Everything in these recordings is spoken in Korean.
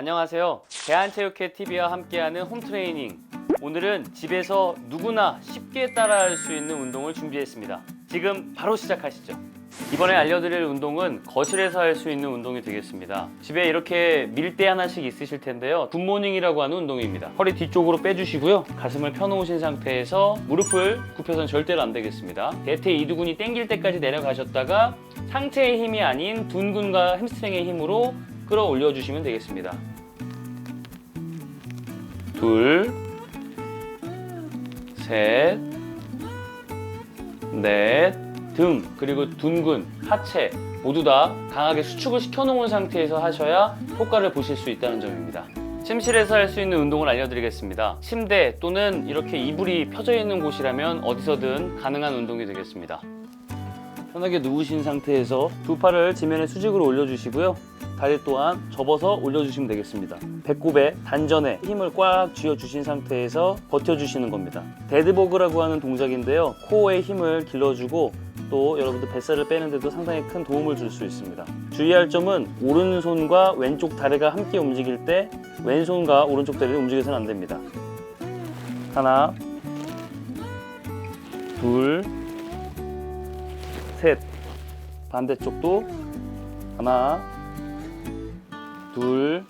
안녕하세요. 대한체육회 TV와 함께하는 홈트레이닝. 오늘은 집에서 누구나 쉽게 따라할 수 있는 운동을 준비했습니다. 지금 바로 시작하시죠. 이번에 알려드릴 운동은 거실에서 할 수 있는 운동이 되겠습니다. 집에 이렇게 밀대 하나씩 있으실 텐데요. 굿모닝이라고 하는 운동입니다. 허리 뒤쪽으로 빼주시고요. 가슴을 펴놓으신 상태에서 무릎을 굽혀서는 절대로 안 되겠습니다. 대퇴 이두근이 당길 때까지 내려가셨다가 상체의 힘이 아닌 둔근과 햄스트링의 힘으로 끌어올려 주시면 되겠습니다. 둘, 셋, 넷, 등, 그리고 둔근, 하체 모두 다 강하게 수축을 시켜놓은 상태에서 하셔야 효과를 보실 수 있다는 점입니다. 침실에서 할 수 있는 운동을 알려드리겠습니다. 침대 또는 이렇게 이불이 펴져 있는 곳이라면 어디서든 가능한 운동이 되겠습니다. 편하게 누우신 상태에서 두 팔을 지면에 수직으로 올려주시고요. 다리 또한 접어서 올려주시면 되겠습니다. 배꼽에 단전에 힘을 꽉 쥐어주신 상태에서 버텨주시는 겁니다. 데드버그라고 하는 동작인데요. 코어에 힘을 길러주고 또 여러분들 뱃살을 빼는데도 상당히 큰 도움을 줄 수 있습니다. 주의할 점은 오른손과 왼쪽 다리가 함께 움직일 때 왼손과 오른쪽 다리를 움직여서는 안 됩니다. 하나, 둘, 셋. 반대쪽도 하나, 둘,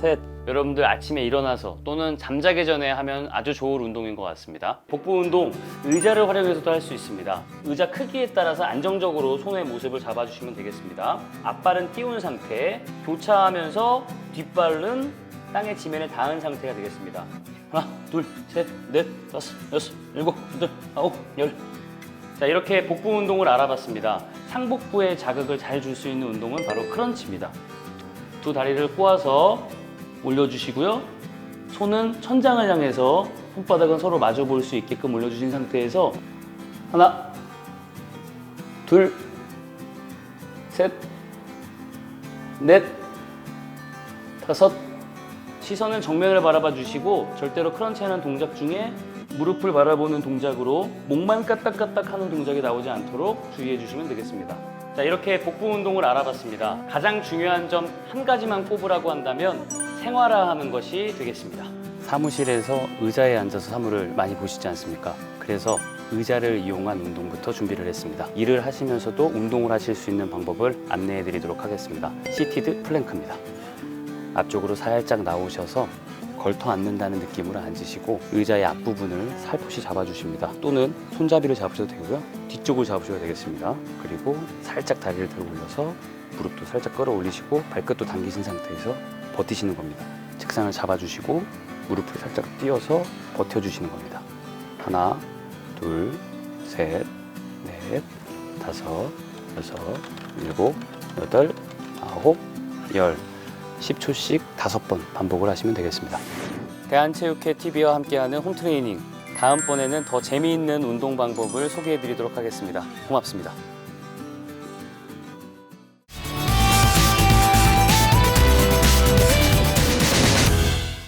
셋. 여러분들 아침에 일어나서 또는 잠자기 전에 하면 아주 좋은 운동인 것 같습니다. 복부 운동, 의자를 활용해서도 할 수 있습니다. 의자 크기에 따라서 안정적으로 손의 모습을 잡아주시면 되겠습니다. 앞발은 띄운 상태, 교차하면서 뒷발은 땅의 지면에 닿은 상태가 되겠습니다. 하나, 둘, 셋, 넷, 다섯, 여섯, 일곱, 여덟, 아홉, 열. 자, 이렇게 복부 운동을 알아봤습니다. 상복부에 자극을 잘 줄 수 있는 운동은 바로 크런치입니다. 두 다리를 꼬아서 올려주시고요. 손은 천장을 향해서 손바닥은 서로 마주 볼 수 있게끔 올려주신 상태에서 하나, 둘, 셋, 넷, 다섯. 시선은 정면을 바라봐 주시고 절대로 크런치하는 동작 중에 무릎을 바라보는 동작으로 목만 까딱까딱 하는 동작이 나오지 않도록 주의해 주시면 되겠습니다. 자, 이렇게 복부 운동을 알아봤습니다. 가장 중요한 점 한 가지만 꼽으라고 한다면 생활화하는 것이 되겠습니다. 사무실에서 의자에 앉아서 사물을 많이 보시지 않습니까? 그래서 의자를 이용한 운동부터 준비를 했습니다. 일을 하시면서도 운동을 하실 수 있는 방법을 안내해 드리도록 하겠습니다. 시티드 플랭크입니다. 앞쪽으로 살짝 나오셔서 걸터 앉는다는 느낌으로 앉으시고 의자의 앞부분을 살포시 잡아주십니다. 또는 손잡이를 잡으셔도 되고요. 뒤쪽을 잡으셔도 되겠습니다. 그리고 살짝 다리를 들어 올려서 무릎도 살짝 끌어 올리시고 발끝도 당기신 상태에서 버티시는 겁니다. 책상을 잡아주시고 무릎을 살짝 띄어서 버텨주시는 겁니다. 하나, 둘, 셋, 넷, 다섯, 여섯, 일곱, 여덟, 아홉, 열. 10초씩 5번 반복을 하시면 되겠습니다. 대한체육회 TV와 함께하는 홈트레이닝. 다음번에는 더 재미있는 운동 방법을 소개해 드리도록 하겠습니다. 고맙습니다.